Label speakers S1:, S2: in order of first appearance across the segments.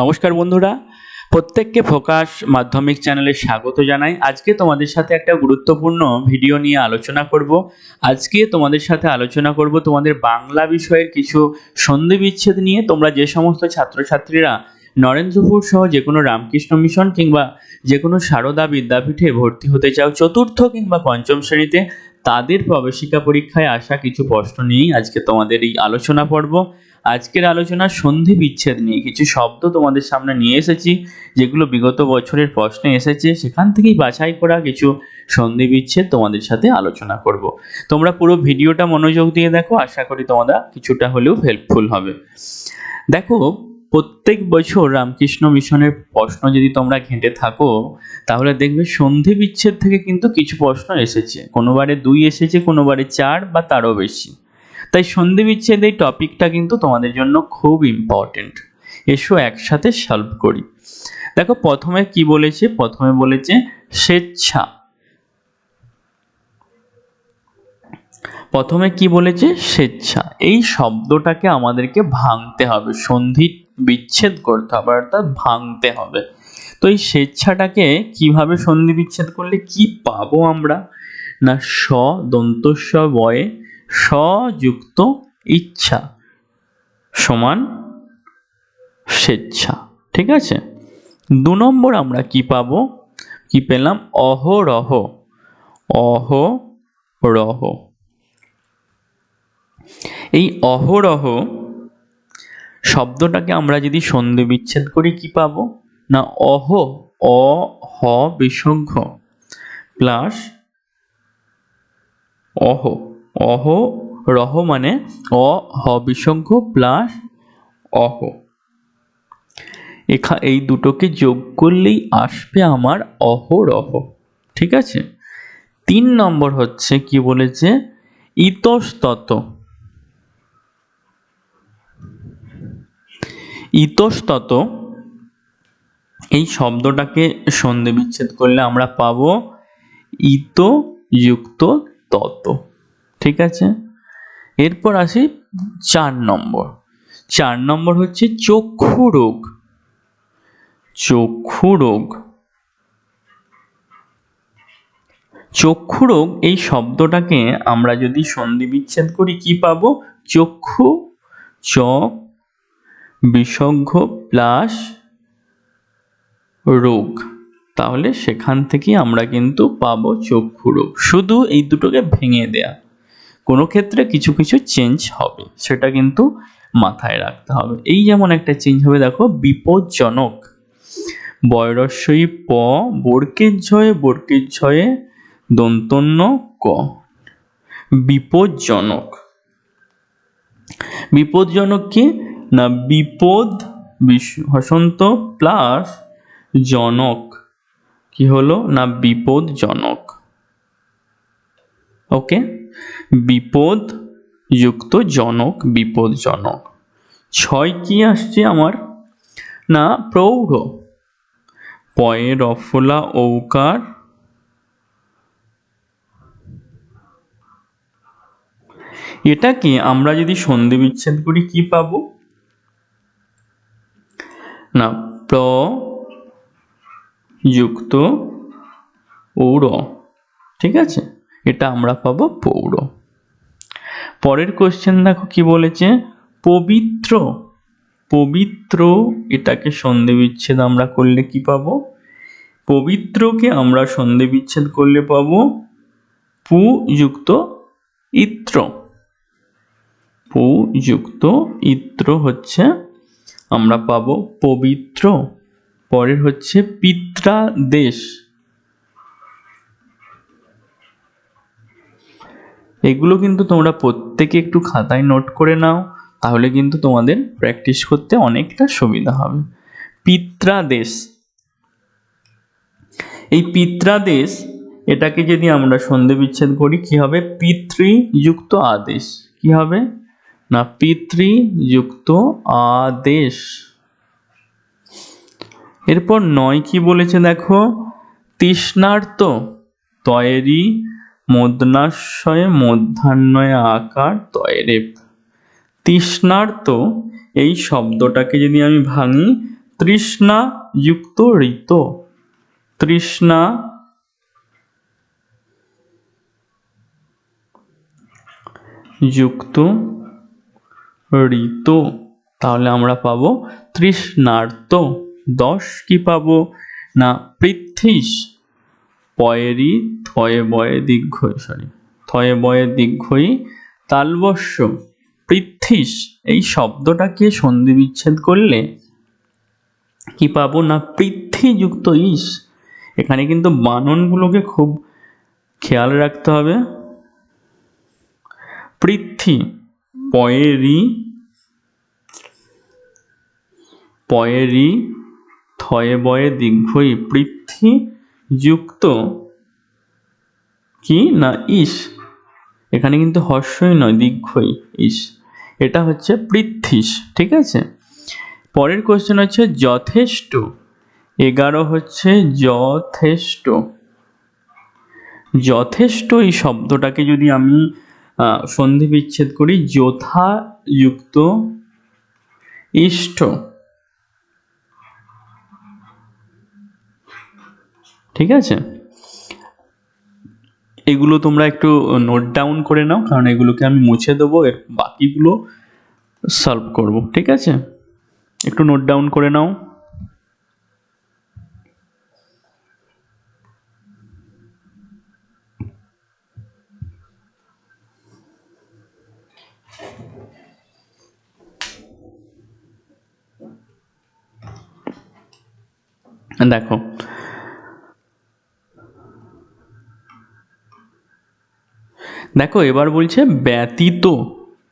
S1: নমস্কার বন্ধুরা, প্রত্যেককে ফোকাস মাধ্যমিক চ্যানেলে স্বাগত জানাই। আজকে তোমাদের সাথে একটা গুরুত্বপূর্ণ ভিডিও নিয়ে আলোচনা করব। আজকে তোমাদের সাথে আলোচনা করব তোমাদের বাংলা বিষয়ের কিছু সন্ধি বিচ্ছেদ নিয়ে। তোমরা যে সমস্ত ছাত্রছাত্রীরা নরেন্দ্রপুর সহ যে কোনো রামকৃষ্ণ মিশন কিংবা যে কোনো সারদা বিদ্যাপীঠে ভর্তি হতে চাও, চতুর্থ কিংবা পঞ্চম শ্রেণীতে, তাদের প্রবেশিকা পরীক্ষায় আসা কিছু প্রশ্ন নিয়েই আজকে তোমাদের এই আলোচনা পর্ব আজকের আলোচনা সন্ধি বিচ্ছেদ নিয়ে। কিছু শব্দ তোমাদের সামনে নিয়ে এসেছি, যেগুলো বিগত বছরের প্রশ্নে এসেছে, সেখান থেকেই বাছাই করা কিছু সন্ধি বিচ্ছেদ তোমাদের সাথে আলোচনা করব। তোমরা পুরো ভিডিওটা মনোযোগ দিয়ে দেখো, আশা করি তোমরা কিছুটা হলেও হেল্পফুল হবে। দেখো, প্রত্যেক বছর রামকৃষ্ণ মিশনের প্রশ্ন যদি তোমরা ঘেঁটে থাকো, তাহলে দেখবে সন্ধি বিচ্ছেদ থেকে কিন্তু কিছু প্রশ্ন এসেছে। কোনোবারে দুই এসেছে কোনোবারে চার বা তারও বেশি। তাই সন্ধি বিচ্ছেদ এই টপিকটা কিন্তু তোমাদের জন্য খুব ইম্পর্টেন্ট এসো একসাথে সলভ করি। দেখো প্রথমে কি বলেছে? প্রথমে বলেছে স্বেচ্ছা। প্রথমে কি বলেছে? স্বেচ্ছা। এই শব্দটাকে আমাদেরকে ভাঙতে হবে। সন্ধি বিচ্ছেদ করতে হবে, অর্থাৎ ভাঙতে হবে। তো এই স্বেচ্ছাটাকে কীভাবে সন্ধি বিচ্ছেদ করলে কি পাবো আমরা? না স, দন্তস্ব, বয়ে সযুক্ত ইচ্ছা সমান স্বেচ্ছা, ঠিক আছে? দু নম্বর আমরা কি পাবো? কি পেলাম? অহরহ অহরহ। এই অহরহ শব্দটাকে আমরা যদি সন্ধি বিচ্ছেদ করি, কি পাবো? না, অহ, অ, হ বিসর্গ প্লাস অহ। অহ, রহ মানে অ, হ বিসর্গ প্লাস অহ। এখা, এই দুটোকে যোগ করলেই আসবে আমার অহরহ ঠিক আছে? তিন নম্বর হচ্ছে কি বলেছে? ইতস্তত। ইতস্তত, এই শব্দটাকে সন্ধি বিচ্ছেদ করলে আমরা পাবো ইত যুক্ত তত। ঠিক আছে? এরপর আসি চার নম্বর। চার নম্বর হচ্ছে চক্ষু রোগ। চক্ষু রোগ। চক্ষু রোগ, এই শব্দটাকে আমরা যদি সন্ধি বিচ্ছেদ করি, কি পাবো? চক্ষু চ বিসর্গ প্লাস রোগ। তাহলে সেখান থেকে আমরা কিন্তু পাবো চক্ষু রোগ। শুধু এই দুটোকে ভেঙে দেয়া। কোনো ক্ষেত্রে কিছু কিছু চেঞ্জ হবে, সেটা কিন্তু মাথায় রাখতে হবে। এই যেমন একটা চেঞ্জ হবে, দেখো, বিপজ্জনক। বয়রস্বই প, বর্কের ঝয়ে বর্কের ঝয়ে দন্তন্য ক। বিপজ্জনক। বিপজ্জনক কি? না, বিপদ হসন্ত প্লাস জনক। কি হলো? না, বিপদজনক। ওকে? বিপদ যুক্ত জনক বিপদজনক ছয় কি আসছে আমার? না, প্রৌঢ়। পয়ে রফলা ঔকার। এটাকে আমরা যদি সন্ধি বিচ্ছেদ করি, কি পাবো? না, প্র যুক্ত ঔর। ঠিক আছে? এটা আমরা পাবো পৌর। পরের কোশ্চেন দেখো কি বলেছে? পবিত্র পবিত্র এটাকে সন্ধি বিচ্ছেদ আমরা করলে কি পাবো? পবিত্রকে আমরা সন্ধি বিচ্ছেদ করলে পাবো পু যুক্ত ইত্র। পু যুক্ত ইত্র হচ্ছে আমরা পাবো পবিত্র। পরের হচ্ছে পিত্রাদেশ। এগুলো কিন্তু তোমরা প্রত্যেকে একটু খাতায় নোট করে নাও, তাহলে কিন্তু তোমাদের প্র্যাকটিস করতে অনেকটা সুবিধা হবে। পিত্রাদেশ। এই পিত্রাদেশ, এটাকে যদি আমরা সন্ধি বিচ্ছেদ করি, কি হবে? পিতৃযুক্ত আদেশ। কি হবে? না, পিতৃযুক্ত আদেশ। এরপর নয় কি বলেছে দেখো? তৃষ্ণার্ত, তয়েরি মধ্যাশয়ে মধ্যাহ্নয় আকার তয়রেপ। তৃষ্ণার্ত এই শব্দটাকে যদি আমি ভাঙি তৃষ্ণা যুক্ত ঋত। তৃষ্ণা যুক্ত ঋত, তাহলে আমরা পাবো তৃষ্ণার্ত। দশ কি পাবো? না পৃথ্বীস পয়েরই থয়ে বয়ে দীর্ঘই সরি থয়ে বয়ে দীর্ঘই তালবস্য পৃথ্বীস এই শব্দটাকে সন্ধি বিচ্ছেদ করলে কি পাবো না? পৃথ্বীযুক্ত ইস। এখানে কিন্তু বাননগুলোকে খুব খেয়াল রাখতে হবে। পৃথ্বী পয়েরি পয়েরি থয়ে বয়ে দীর্ঘই পৃথ্বী যুক্ত কি? না, ইস। এখানে কিন্তু হর্ষই নয় দীর্ঘই ইস। এটা হচ্ছে পৃথ্বীস ঠিক আছে? পরের কোশ্চেন হচ্ছে যথেষ্ট। এগারো হচ্ছে যথেষ্ট। যথেষ্ট এই শব্দটাকে যদি আমি সন্ধি বিচ্ছেদ করি যথাযুক্ত ইষ্ট। ঠিক আছে? এগুলো তোমরা একটু নোট ডাউন করে নাও, কারণ এগুলোকে আমি মুছে দেবো, এর বাকিগুলো সলভ করব, ঠিক আছে? একটু নোট ডাউন করে নাও। দেখো দেখো, এবার বলছে ব্যতীত,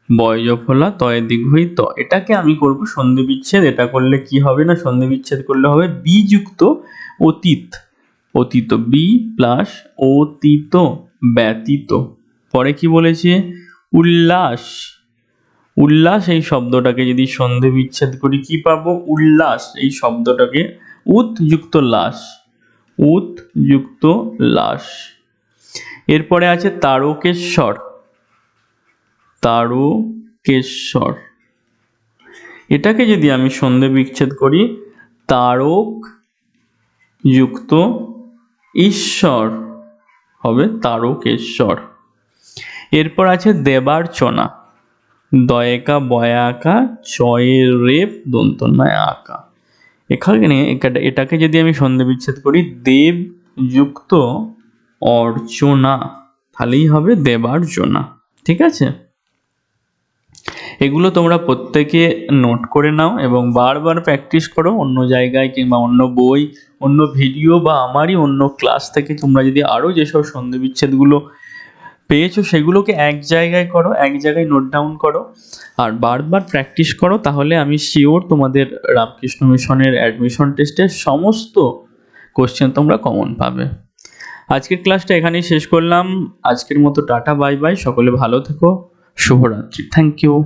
S1: বয়জফলা তয় দীর্ঘই ত এটাকে আমি করব সন্ধি বিচ্ছেদ এটা করলে কি হবে না? সন্ধি বিচ্ছেদ করলে হবে বিযুক্ত অতীত। অতীত, বি প্লাস অতীত, ব্যতীত। পরে কি বলেছে? উল্লাস। উল্লাস এই শব্দটাকে যদি সন্ধি বিচ্ছেদ করি, কি পাবো? উল্লাস। এই শব্দটাকে উত যুক্ত লাস উত যুক্ত লাস এরপরে আছে তারকেশ্বর। তারকেশ্বর। এটাকে যদি আমি সন্ধে বিচ্ছেদ করি তারক যুক্ত ঈশ্বর হবে তারকেশ্বর। এরপর আছে দেবার্চনা। দয়েকা বয়াকা চয়ের রেপ দন্তন্ময় আঁকা। এখানে এটাকে যদি আমি সন্ধে বিচ্ছেদ করি দেব যুক্ত অর্চনা। তাহলেই হবে দেবার্চনা ঠিক আছে? এগুলো তোমরা প্রত্যেকে নোট করে নাও এবং বারবার প্র্যাকটিস করো। অন্য জায়গায় কিংবা অন্য বই, অন্য ভিডিও বা আমারই অন্য ক্লাস থেকে তোমরা যদি আরও যেসব সন্ধি বিচ্ছেদগুলো পেয়েছ, সেগুলোকে এক জায়গায় করো, এক জায়গায় নোট ডাউন করো। আর বারবার প্র্যাকটিস করো, তাহলে আমি শিওর তোমাদের রামকৃষ্ণ মিশনের অ্যাডমিশন টেস্টের সমস্ত কোশ্চেন তোমরা কমন পাবে। আজকের ক্লাসটা এখানেই শেষ করলাম। আজকের মতো টাটা, বাই বাই। সকলে ভালো থেকো। শুভরাত্রি। Thank you